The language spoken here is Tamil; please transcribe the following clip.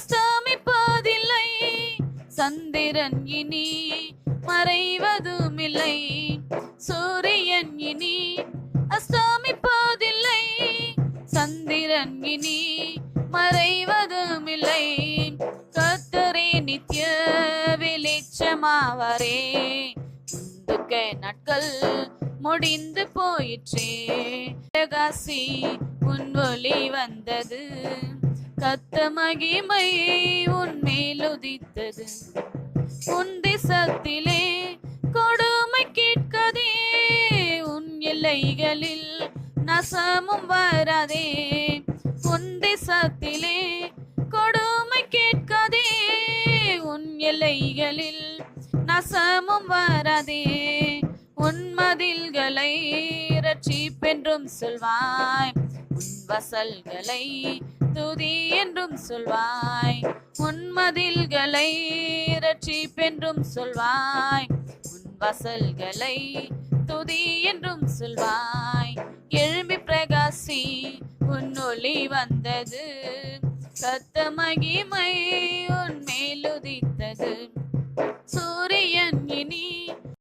அஸ்தமிப்பதில்லை சந்திரன் இனி மறைவதுமில்லை. சூரியன் இனி அஸ்தமிப்பதில்லை. சந்திரன் இனி மறைவதுமில்லை. கத்தரே நித்ய வெளிச்சமாவரே. முந்துக்க நாட்கள் முடிந்து போயிற்றே. காசி உன் ஒளி வந்தது. கத்த மகிமை உன் மேலுதித்தது உன் திசத்திலே கொடுமை கேட்கதே. உன் எல்லைகளில் நசமும் வராதே. உன் திசத்திலே கொடுமை கேட்கதே. உன் எல்லைகளில் நசமும் வராதே. உன் மதில்களை ரட்சிப்பென்றும் சொல்வாய். வசல்களை துதி என்றும் சொல்வாய். உன்மதில்களை ரட்சிப்பென்றும் சொல்வாய். உன் வசல்களை துதி என்றும் சொல்வாய். எழும்பி பிரகாசி உன் ஒளி வந்தது. கத்த மகிமை